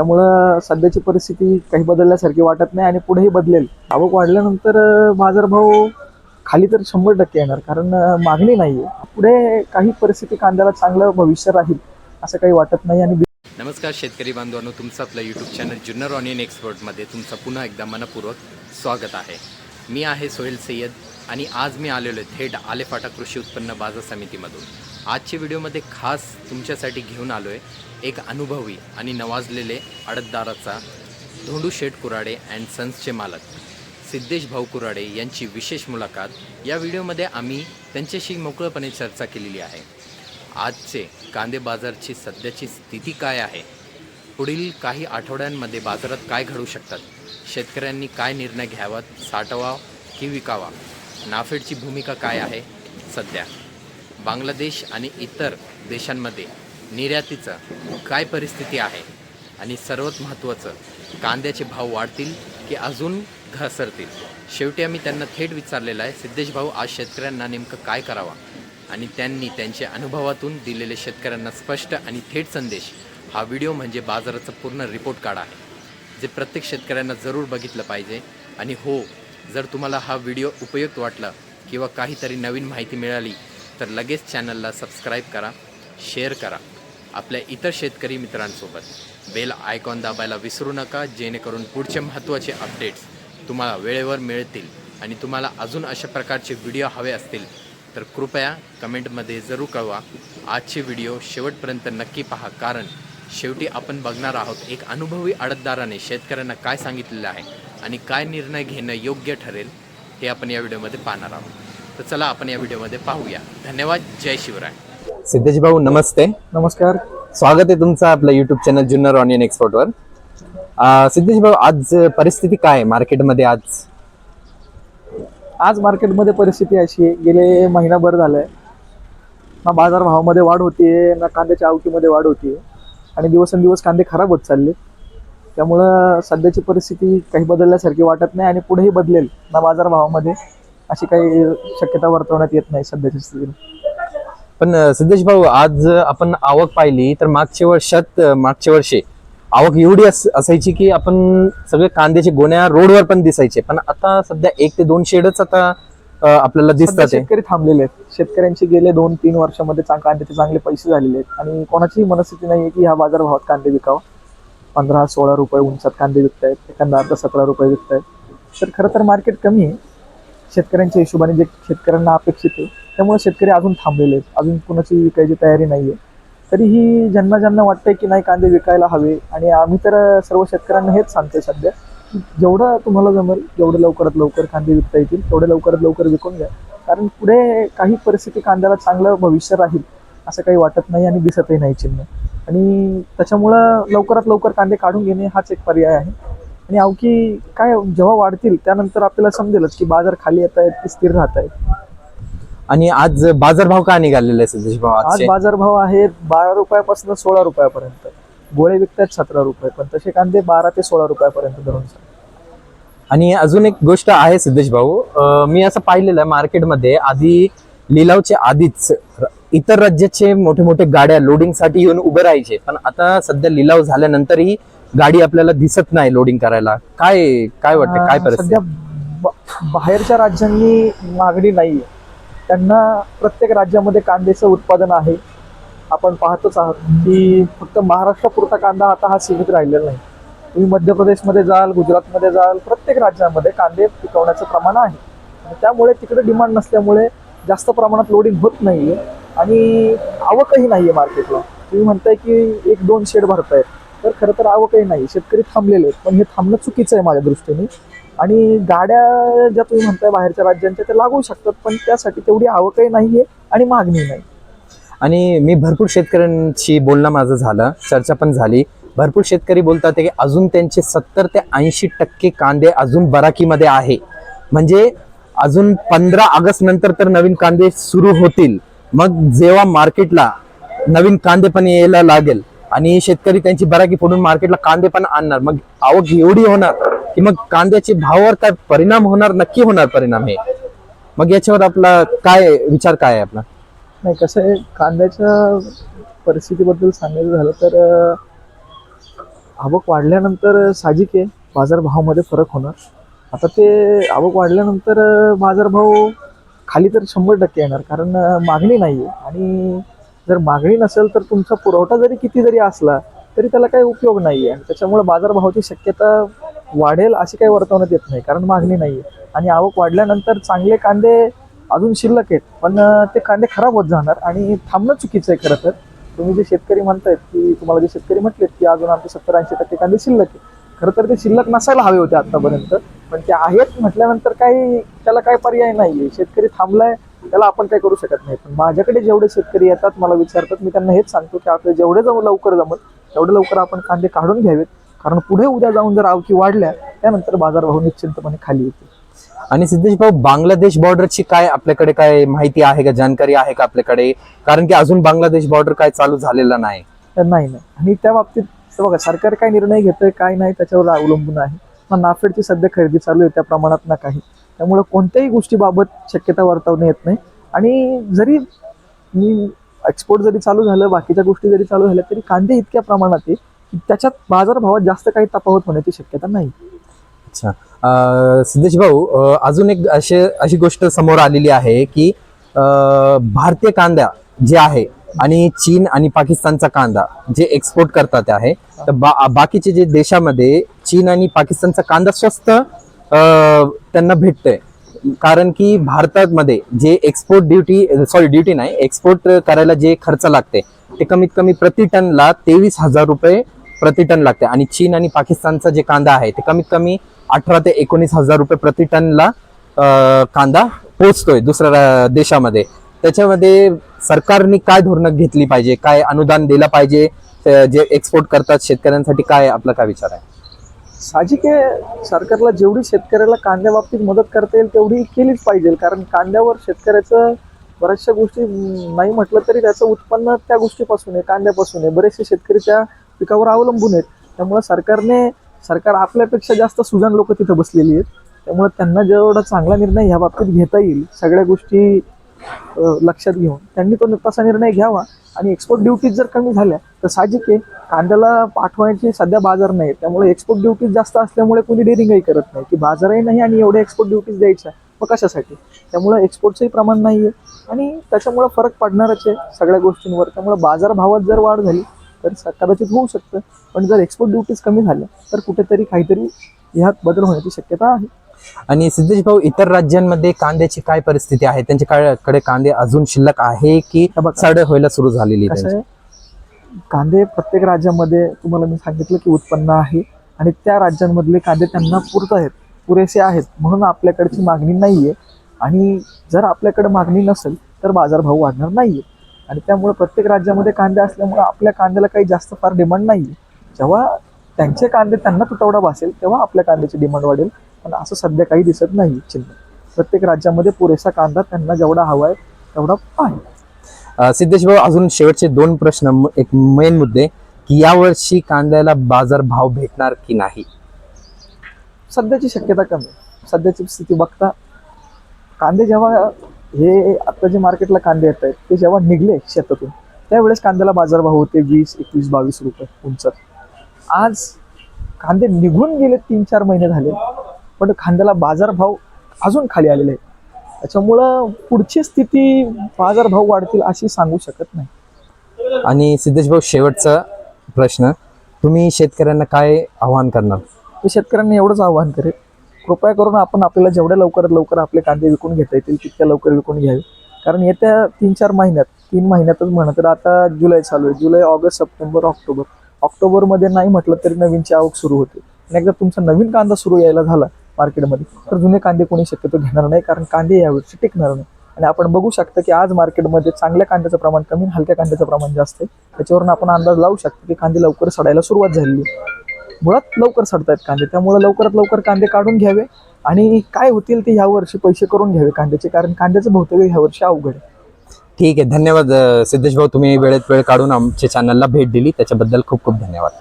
त्यामुळं सध्याची परिस्थिती काही बदलल्यासारखी वाटत नाही आणि पुढेही बदलेल. आवक वाढल्यानंतर बाजारभाव खाली तर शंभर टक्के येणार कारण मागणी नाही आहे पुढे काही परिस्थिती कांद्याला चांगलं भविष्य राहील असं काही वाटत नाही आणि नमस्कार शेतकरी बांधवांनो तुमचं आपलं यूट्यूब चॅनल जुन्नर ऑनियन एक्सपर्टमध्ये तुमचं पुन्हा एकदा मनपूर्वक स्वागत आहे. मी आहे सोहेल सय्यद. आणि आज मी आलेलो आहे थेट आलेफाटा कृषी उत्पन्न बाजार समितीमधून. आजच्या व्हिडिओमध्ये खास तुमच्यासाठी घेऊन आलो आहे एक अनुभवी आणि नवाजलेले अडतदाराचा धोंडू शेठ कुराडे अँड सन्सचे मालक सिद्धेश भाऊ कुराडे यांची विशेष मुलाखत. या व्हिडिओमध्ये आम्ही त्यांच्याशी मोकळपणे चर्चा केलेली आहे. आजचे कांदे बाजारची सध्याची स्थिती काय आहे? पुढील काही आठवड्यांमध्ये बाजारात काय घडू शकतात? शेतकऱ्यांनी काय निर्णय घ्यावा साठवा की विकावा? नाफेडची भूमिका काय आहे सध्या? बांगलादेश आणि इतर देशांमध्ये निर्यातीचं काय परिस्थिती आहे? आणि सर्वात महत्त्वाचं कांद्याचे भाव वाढतील की अजून घसरतील? शेवटी आम्ही त्यांना थेट विचारलेलं आहे सिद्धेश भाऊ आज शेतकऱ्यांना नेमकं काय करावा? आणि त्यांनी त्यांच्या अनुभवातून दिलेले शेतकऱ्यांना स्पष्ट आणि थेट संदेश हा व्हिडिओ म्हणजे बाजाराचा पूर्ण रिपोर्ट कार्ड आहे जे प्रत्येक शेतकऱ्यांना जरूर बघितलं पाहिजे. आणि हो जर तुम्हाला हा व्हिडिओ उपयुक्त वाटला किंवा काहीतरी नवीन माहिती मिळाली तर लगेच चॅनलला सबस्क्राईब करा शेअर करा. आपल्या इतर शेतकरी मित्रांसोबत बेल आयकॉन दाबायला विसरू नका जेणेकरून पुढचे महत्त्वाचे अपडेट्स तुम्हाला वेळेवर मिळतील आणि तुम्हाला अजून अशा प्रकारचे व्हिडिओ हवे असतील तर कृपया कमेंटमध्ये जरूर कळवा. आजचे व्हिडिओ शेवटपर्यंत नक्की पहा कारण शेवटी आपण बघणार आहोत एक अनुभवी आडतदाराने शेतकऱ्यांना काय सांगितलेलं आहे. आणि काय निर्णय घेणं योग्य ठरेल हे आपण या व्हिडिओमध्ये पाहणार आहोत. तर चला आपण या व्हिडिओमध्ये पाहूया. धन्यवाद. जय शिवराय. सिद्धेश भाऊ नमस्ते. नमस्कार. स्वागत आहे तुमचं आपलं युट्यूब चॅनल जुन्नर ऑनियन एक्सपोर्टवर अं, सिद्धेश भाऊ आज परिस्थिती काय आहे मार्केटमध्ये आज? आज मार्केटमध्ये परिस्थिती अशी आहे गेले महिनाभर झालंय. ना बाजारभावामध्ये वाढ होतीये ना कांद्याच्या आवकीमध्ये वाढ होतीये. आणि दिवसेंदिवस कांदे खराब होत चालले त्यामुळं सध्याची परिस्थिती काही बदलल्यासारखी वाटत नाही आणि पुढेही बदलेल ना बाजारभावामध्ये अशी काही शक्यता वर्तवण्यात येत नाही सध्याच्या स्थितीला. पण सिद्धेश भाऊ आज आपण आवक पाहिली तर मागच्या वर्षात मागच्या वर्षी आवक एवढी अस- असायची की आपण सगळे कांद्याचे गोण्या रोडवर पण दिसायचे. पण आता सध्या एक ते दोन शेडच आता आपल्याला दिसतात. शेतकरी थांबलेले आहेत. शेतकऱ्यांचे गेले दोन तीन वर्षामध्ये कांद्याचे चांगले पैसे झालेले आहेत. आणि कोणाचीही मनस्थिती नाही आहे की ह्या बाजारभावात कांदे विकावा. पंधरा सोळा रुपये उंचात कांदे विकत आहेत एखादा अर्धा सतरा रुपये विकत आहेत तर खरं तर मार्केट कमी आहे. शेतकऱ्यांच्या हिशोबाने जे शेतकऱ्यांना अपेक्षित आहे त्यामुळे शेतकरी अजून थांबलेले आहेत. अजून कुणाची विकायची तयारी नाही आहे तरीही ज्यांना ज्यांना वाटतंय की नाही कांदे विकायला हवे आणि आम्ही तर सर्व शेतकऱ्यांना हेच सांगतोय सध्या. की जेवढं तुम्हाला जमेल जेवढं लवकरात लवकर कांदे विकता येतील तेवढे लवकरात लवकर विकून घ्या. कारण पुढे काही परिस्थिती कांद्याला चांगलं भविष्य राहील असं काही वाटत नाही आणि दिसतही नाही चिन्ह. आणि त्याच्यामुळं लवकरात लवकर कांदे काढून घेणे हाच एक पर्याय आहे. आणि अवकी काय जेव्हा वाढतील त्यानंतर आपल्याला समजेलच की बाजार खाली येत आहेत की स्थिर राहत आहेत. आणि आज बाजारभाव का निघालेला आहे भाऊ? आज आजचे बाजारभाव आहेत बारा रुपयापासून सोळा रुपयापर्यंत. गोळे विकतात सतरा रुपये पण तसे कांदे बारा ते सोळा रुपयापर्यंत धरून चालतात. आणि अजून एक गोष्ट आहे सिद्धेश भाऊ अं, मी असं पाहिलेलं आहे मार्केटमध्ये आधी लिलावच्या आधीच र- इतर राज्याचे मोठे मोठे गाड्या लोडिंगसाठी येऊन उभे राहायचे. पण आता सध्या लिलाव झाल्यानंतरही गाडी आपल्याला दिसत नाही लोडिंग करायला. काय काय वाटतं? काय परिस्थिती? सध्या ब- बाहेरच्या राज्यांनी मागणी नाहीये. त्यांना प्रत्येक राज्यामध्ये कांद्याचं उत्पादन आहे. आपण पाहतोच आहात की फक्त महाराष्ट्रापुरता कांदा आता हा सीमित राहिलेला नाही. तुम्ही मध्य प्रदेशमध्ये जाल गुजरातमध्ये जाल प्रत्येक राज्यामध्ये कांदे पिकवण्याचं प्रमाण आहे. आणि त्यामुळे तिकडे डिमांड नसल्यामुळे जास्त प्रमाणात लोडिंग होत नाहीये. आणि आवकही नाही आहे मार्केटला. तुम्ही म्हणताय की एक दोन शेड भरतायत. तर खरं तर आवकही नाही. शेतकरी थांबलेले आहेत. पण हे थांबणं चुकीचं आहे माझ्या दृष्टीने. आणि गाड्या ज्या तुम्ही म्हणताय बाहेरच्या राज्यांच्या त्या लागू शकतात पण त्यासाठी तेवढी आवकही नाही आहे आणि मागणी नाही. आणि मी भरपूर शेतकऱ्यांशी बोलणं माझं झालं. चर्चा पण झाली. भरपूर शेतकरी बोलतात की अजून त्यांचे सत्तर ते ऐंशी टक्के कांदे अजून बराकीमध्ये आहे. म्हणजे अजून पंधरा ऑगस्ट नंतर तर नवीन कांदे सुरू होतील. मग जेव्हा मार्केटला नवीन कांदे पण यायला लागेल आणि शेतकरी त्यांची बराकी फोडून मार्केटला कांदे पण आणणार मग आवक एवढी होणार की मग कांद्याचे भावावर काय परिणाम होणार नक्की होणार परिणाम हे? मग याच्यावर आपला काय विचार काय आहे आपला? नाही कसं आहे कांद्याच्या परिस्थितीबद्दल सांगायचं झालं तर आवक वाढल्यानंतर साहजिक आहे बाजारभावामध्ये फरक होणार. आता ते आवक वाढल्यानंतर बाजारभाव खाली तर शंभर टक्के येणार कारण मागणी नाही आहे आणि जर मागणी नसेल तर तुमचा पुरवठा जरी किती जरी असला तरी त्याला काही उपयोग नाही आहे त्याच्यामुळे बाजारभावाची शक्यता वाढेल अशी काही वर्तवण्यात येत नाही कारण मागणी नाही आहे आणि आवक वाढल्यानंतर चांगले कांदे अजून शिल्लक आहेत पण ते कांदे खराब होत जाणार आणि थांबणं चुकीचं आहे खरं तर. तुम्ही जे शेतकरी म्हणतायत की तुम्हाला जे शेतकरी म्हटलेत की अजून आमचे सत्तर ऐंशी टक्के कांदे शिल्लक आहे खरं तर ते शिल्लक नसायला हवे होते आतापर्यंत. पण ते आहेत म्हटल्यानंतर काही त्याला काही पर्याय नाहीये. शेतकरी थांबलाय त्याला आपण काही करू शकत नाही. पण माझ्याकडे जेवढे शेतकरी येतात मला विचारतात मी त्यांना हेच सांगतो की आपले जेवढे जाऊ लवकर जमल तेवढं लवकर आपण कांदे काढून घ्यावेत. कारण पुढे उद्या जाऊन जर आवकी वाढल्या त्यानंतर बाजारभाव निश्चिंतपणे खाली येते आणि सिद्धेश भाऊ बांगलादेश बॉर्डरची काय आपल्याकडे काय माहिती आहे का जानकारी आहे का आपल्याकडे? कारण की अजून बांगलादेश बॉर्डर काय चालू झालेला नाही. तर नाही नाही. आणि त्या बाबतीत तर बघा सरकार काय निर्णय घेतोय काय नाही त्याच्यावर अवलंबून आहे. नाफेडची सध्या खरेदी चालू आहे त्या प्रमाणात ना काही. त्यामुळं कोणत्याही गोष्टीबाबत शक्यता वर्तवणे येत नाही. आणि जरी मी एक्सपोर्ट जरी चालू झालं बाकीच्या गोष्टी जरी चालू झाल्या तरी कांदे इतक्या प्रमाणात आहे की त्याच्यात बाजारभावात जास्त काही तफावत होण्याची शक्यता नाही. अच्छा. सिद्धेश भाऊ अजून एक अशी अशी गोष्ट समोर आलेली आहे की भारतीय कांदा जे आहे आणि चीन आणि पाकिस्तानचा कांदा जे एक्सपोर्ट करतात आहे तर बा बाकीचे जे देशामध्ये चीन आणि पाकिस्तानचा कांदा स्वस्त त्यांना भेटतोय. कारण की भारतामध्ये जे एक्सपोर्ट ड्युटी सॉरी ड्युटी नाही एक्सपोर्ट करायला जे खर्च लागते ते कमीत कमी प्रति टनला तेवीस हजार रुपये प्रति टन लागते आणि चीन आणि पाकिस्तानचा जे कांदा आहे ते कमीत कमी अठरा ते एकोणीस हजार रुपये प्रति टनला कांदा पोचतोय दुसऱ्या रा- देशामध्ये. त्याच्यामध्ये सरकारने काय धोरणं घेतली पाहिजे काय अनुदान दिलं पाहिजे जे एक्सपोर्ट करतात शेतकऱ्यांसाठी काय आपला काय विचार आहे? साहजिक आहे सरकारला जेवढी शेतकऱ्याला कांद्याबाबतीत मदत करता येईल तेवढी केलीच पाहिजे कारण कांद्यावर शेतकऱ्याचं बऱ्याचशा गोष्टी नाही म्हटलं तरी त्याचं उत्पन्न त्या गोष्टीपासून आहे कांद्यापासून आहे. बरेचसे शेतकरी त्या पिकावर अवलंबून आहेत. त्यामुळं सरकारने सरकार आपल्यापेक्षा जास्त सुजाण लोक तिथं बसलेली आहेत. त्यामुळं त्यांना जेवढा चांगला निर्णय ह्या बाबतीत घेता येईल सगळ्या गोष्टी लक्षात घेऊन त्यांनी तो तसा निर्णय घ्यावा. आणि एक्सपोर्ट ड्युटीज जर कमी झाल्या तर साहजिक आहे. कांद्याला पाठवायचे सध्या बाजार नाही त्यामुळे एक्सपोर्ट ड्युटीज जास्त असल्यामुळे कोणी डेअरिंगही करत नाही. की बाजारही नाही आणि एवढे एक्सपोर्ट ड्युटीज द्यायच्या मग कशासाठी? त्यामुळे एक्सपोर्टचंही प्रमाण नाही आहे आणि त्याच्यामुळं फरक पडणारच आहे सगळ्या गोष्टींवर. त्यामुळे बाजारभावात जर वाढ झाली तर स- कदाचित होऊ शकतं. पण जर एक्सपोर्ट ड्युटीज कमी झाल्या तर कुठेतरी काहीतरी ह्यात बदल होण्याची शक्यता आहे. आणि सिद्धेश भाऊ इतर राज्यांमध्ये कांद्याची काय परिस्थिती आहे? त्यांच्याकडे कांदे अजून शिल्लक आहे की. सड व्हायला सुरू झालेली आहे कांदे प्रत्येक राज्यामध्ये तुम्हाला मी सांगितलं की उत्पन्न आहे आणि त्या राज्यांमधले कांदे त्यांना पुरत आहेत पुरेसे आहेत. म्हणून आपल्याकडची मागणी नाही आहे आणि जर आपल्याकडे मागणी नसेल तर बाजारभाव वाढणार नाही आणि त्यामुळे प्रत्येक राज्यामध्ये कांदे असल्यामुळे आपल्या कांद्याला काही जास्त फार डिमांड नाही जेव्हा त्यांचे कांदे त्यांना तुटवडा भासेल तेव्हा आपल्या कांद्याची डिमांड वाढेल. पण असं सध्या काही दिसत नाही चिन्ह. प्रत्येक राज्यामध्ये पुरेसा कांदा त्यांना जेवढा हवा आहे तेवढा आहे. सिद्धेश भाऊ अजून शेवटचे दोन प्रश्न एक मेन मुद्दे की यावर्षी कांद्याला बाजार भाव भेटणार की नाही? सध्याची शक्यता कमी. सध्याची स्थिती बघता कांदे जेव्हा हे आता जे मार्केटला कांदे येत आहेत ते जेव्हा निघले शेतातून त्यावेळेस कांद्याला बाजारभाव होते वीस एकवीस बावीस रुपये उंच. आज कांदे निघून गेले तीन चार महिने झाले. पण कांद्याला बाजारभाव अजून खाली आलेले आहेत. त्याच्यामुळं पुढची स्थिती बाजारभाव वाढतील अशी सांगू शकत नाही. आणि सिद्धेश भाऊ शेवटचा प्रश्न. तुम्ही शेतकऱ्यांना काय आव्हान करणार? मी शेतकऱ्यांना एवढंच आवाहन करेल कृपया करून आपण आपल्याला जेवढ्या लवकरात लवकर आपले कांदे विकून घेता येतील तितक्या लवकर विकून घ्यावे. कारण येत्या तीन चार महिन्यात तीन महिन्यातच म्हणा तर आता जुलै चालू आहे. जुलै ऑगस्ट सप्टेंबर ऑक्टोबर. ऑक्टोबरमध्ये नाही म्हटलं तरी नवीनची आवक सुरू होते. आणि एकदा तुमचा नवीन कांदा सुरू यायला झाला मार्केटमध्ये तर जुने कांदे कोणी शक्यतो घेणार नाही कारण कांदे यावर्षी टिकणार नाही. आणि आपण बघू शकतो की आज मार्केटमध्ये चांगल्या कांद्याचं प्रमाण कमी आणि हलक्या कांद्याचं प्रमाण जास्त आहे. त्याच्यावरून आपण अंदाज लावू शकतो की कांदे लवकर सडायला सुरुवात झालेली मुळात लवकर सडतायत कांदे त्यामुळे लवकरात लवकर कांदे काढून घ्यावे. आणि काय होतील ते ह्या वर्षी पैसे करून घ्यावे कांद्याचे कारण कांद्याचं बहुतेक ह्या वर्षी अवघड आहे. ठीक आहे धन्यवाद सिद्धेश भाऊ. तुम्ही वेळेत वेळ काढून आमच्या चॅनलला भेट दिली. त्याच्याबद्दल खूप खूप धन्यवाद.